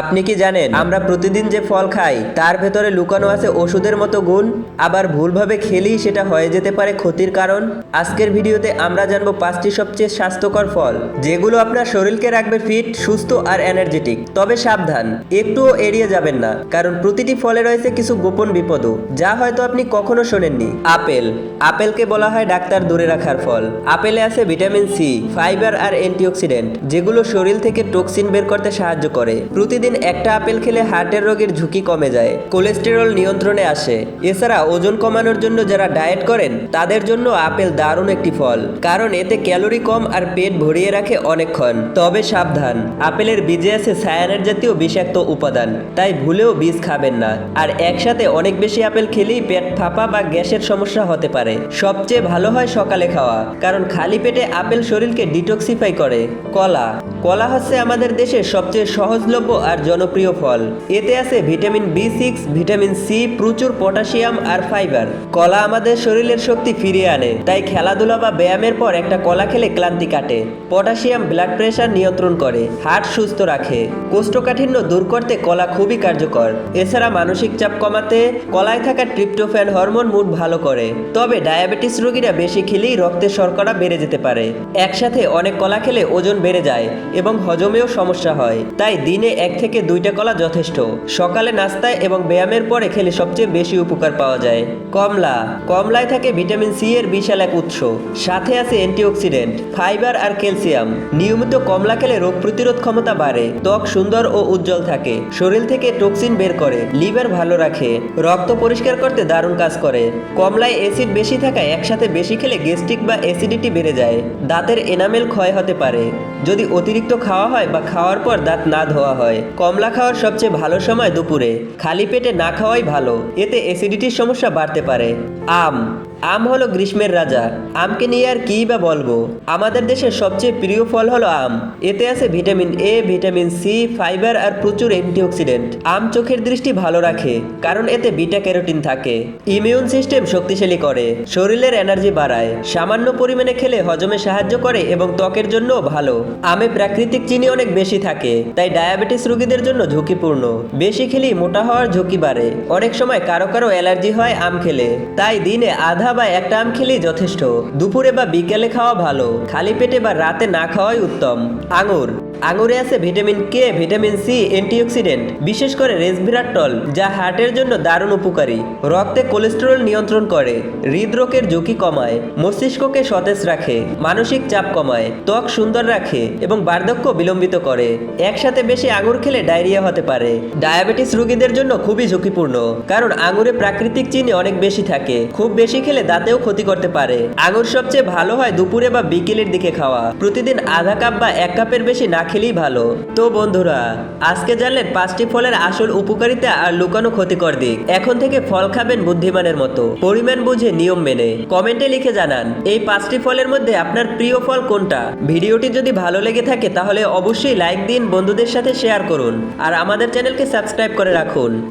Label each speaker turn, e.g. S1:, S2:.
S1: আপনি কি জানেন, আমরা প্রতিদিন যে ফল খাই, তার ভেতরে লুকানো আছে ওষুধের মতো গুণ। আবার ভুলভাবে খেলেই সেটা হয়ে যেতে পারে ক্ষতির কারণ। আজকের ভিডিওতে আমরা জানব পাঁচটি সবচেয়ে স্বাস্থ্যকর ফল, যেগুলো আপনার শরীরকে রাখবে ফিট, সুস্থ আর এনার্জেটিক তবে সাবধান, একটুও এড়িয়ে যাবেন না, কারণ প্রতিটি ফলে রয়েছে কিছু গোপন বিপদও, যা হয়তো আপনি কখনো শোনেননি। আপেল, আপেলকে বলা হয় ডাক্তার দূরে রাখার ফল। আপেলে আছে ভিটামিন সি, ফাইবার আর অ্যান্টিঅক্সিডেন্ট, যেগুলো শরীর থেকে টক্সিন বের করতে সাহায্য করে। একটা আপেল খেলে হার্টের রোগের ঝুঁকি কমে যায়, কোলেস্টেরল নিয়ন্ত্রণে আসে। এছাড়া ওজন কমানোর জন্য যারা ডায়েট করেন, তাদের জন্য আপেল দারুণ একটি ফল, কারণ এতে ক্যালোরি কম আর পেট ভরিয়ে রাখে অনেকক্ষণ। তবে সাবধান, আপেলের বীজে আছে সায়ানের জাতীয় বিষাক্ত উপাদান, তাই ভুলেও বীজ খাবেন না। আর একসাথে অনেক বেশি আপেল খেলেই পেট ফাঁপা বা গ্যাসের সমস্যা হতে পারে। সবচেয়ে ভালো হয় সকালে খাওয়া, কারণ খালি পেটে আপেল শরীরকে ডিটক্সিফাই করে। কলা কলা হচ্ছে আমাদের দেশের সবচেয়ে সহজলভ্য আর জনপ্রিয় ফল। এতে আছে vitamin B six vitamin C প্রচুর পটাশিয়াম আর ফাইবার। কলা আমাদের শরীরের শক্তি ফিরিয়ে আনে, তাই খেলাধুলা বা ব্যায়ামের পর একটা কলা খেলে ক্লান্তি কাটে। পটাশিয়াম ব্লাড প্রেশার নিয়ন্ত্রণ করে হার্ট সুস্থ রাখে। কোষ্ঠকাঠিন্য দূর করতে কলা খুবই কার্যকর। এছাড়া মানসিক চাপ কমাতে, কলায় থাকা ট্রিপ্টোফ্যান হরমোন মুড ভালো করে। তবে ডায়াবেটিস রোগীরা বেশি খেলেই রক্তের শর্করা বেড়ে যেতে পারে। একসাথে অনেক কলা খেলে ওজন বেড়ে যায় এবং হজমেও সমস্যা হয়। তাই দিনে এক থেকে দুইটা কলা যথেষ্ট। সকালে নাস্তায় এবং ব্যায়ামের পরে খেলে সবচেয়ে বেশি উপকার পাওয়া যায়। কমলা। কমলায় থাকে ভিটামিন সি এর বিশাল এক উৎস। সাথে আছে অ্যান্টিঅক্সিডেন্ট, ফাইবার আর ক্যালসিয়াম। নিয়মিত কমলা খেলে রোগ প্রতিরোধ ক্ষমতা বাড়ে, ত্বক সুন্দর ও উজ্জ্বল থাকে, শরীর থেকে টক্সিন বের করে, লিভার ভালো রাখে, রক্ত পরিষ্কার করতে দারুণ কাজ করে। কমলায় অ্যাসিড বেশি থাকায় একসাথে বেশি খেলে গ্যাস্ট্রিক বা অ্যাসিডিটি বেড়ে যায়। দাঁতের এনামেল ক্ষয় হতে পারে। যদি অতিরিক্ত খাওয়া হয় বা খাওয়ার পর দাঁত না ধোয়া হয়। কমলা খাওয়ার সবচেয়ে ভালো সময় দুপুরে। খালি পেটে না খাওয়াই ভালো, এতে অ্যাসিডিটির সমস্যা বাড়তে পারে। আম আম হলো গ্রীষ্মের রাজা। আমকে নিয়ে আর কী বা বলব? আমাদের দেশের সবচেয়ে প্রিয় ফল হলো আম। এতে আছে vitamin A, vitamin C, fibre আর প্রচুর অ্যান্টিঅক্সিডেন্ট। আম চোখের দৃষ্টি ভালো রাখে, কারণ এতে বিটা ক্যারোটিন থাকে। ইমিউন সিস্টেম শক্তিশালী করে, শরীরের এনার্জি বাড়ায়, সামান্য পরিমাণে খেলে হজমে সাহায্য করে এবং ত্বকের জন্যও ভালো। আমে প্রাকৃতিক চিনি অনেক বেশি থাকে, তাই ডায়াবেটিস রোগীদের জন্য ঝুঁকিপূর্ণ। বেশি খেলেই মোটা হওয়ার ঝুঁকি বাড়ে। অনেক সময় কারও কারও অ্যালার্জি হয় আম খেলে। তাই দিনে আধা বা একটা আম খেলেই যথেষ্ট। দুপুরে বা বিকেলে খাওয়া ভালো। খালি পেটে বা রাতে না খাওয়াই উত্তম। আঙুর। আঙুরে আছে vitamin K, vitamin C, antioxidant, বিশেষ করে রেসভিরাটল যা হার্টের জন্য দারুণ উপকারী। রক্তে কোলেস্টেরল নিয়ন্ত্রণ করে। হৃদরোগের ঝুঁকি কমায়। মস্তিষ্ককে সতেজ রাখে। মানসিক চাপ কমায়। ত্বক সুন্দর রাখে এবং বার্ধক্য বিলম্বিত করে। একসাথে বেশি আঙুর খেলে ডায়রিয়া হতে পারে। ডায়াবেটিস রোগীদের জন্য খুবই ঝুঁকিপূর্ণ। কারণ আঙুরে প্রাকৃতিক চিনি অনেক বেশি থাকে। খুব বেশি খেলে দাঁতেও ক্ষতি করতে পারে। আঙুর সবচেয়ে ভালো হয় দুপুরে বা বিকেলের দিকে খাওয়া। প্রতিদিন আধা কাপ বা এক কাপের বেশি না খেলেই ভালো। তো বন্ধুরা, আজকে জানলেন পাঁচটি ফলের আসল উপকারিতা আর লুকানো ক্ষতিকর দিক। এখন থেকে ফল খাবেন বুদ্ধিমানের মতো। পরিমাণ বুঝে নিয়ম মেনে। কমেন্টে লিখে জানান, এই পাঁচটি ফলের মধ্যে আপনার প্রিয় ফল কোনটা? ভিডিওটি যদি ভালো লেগে থাকে তাহলে অবশ্যই লাইক দিন, বন্ধুদের সাথে শেয়ার করুন। আর আমাদের চ্যানেলকে সাবস্ক্রাইব করে রাখুন।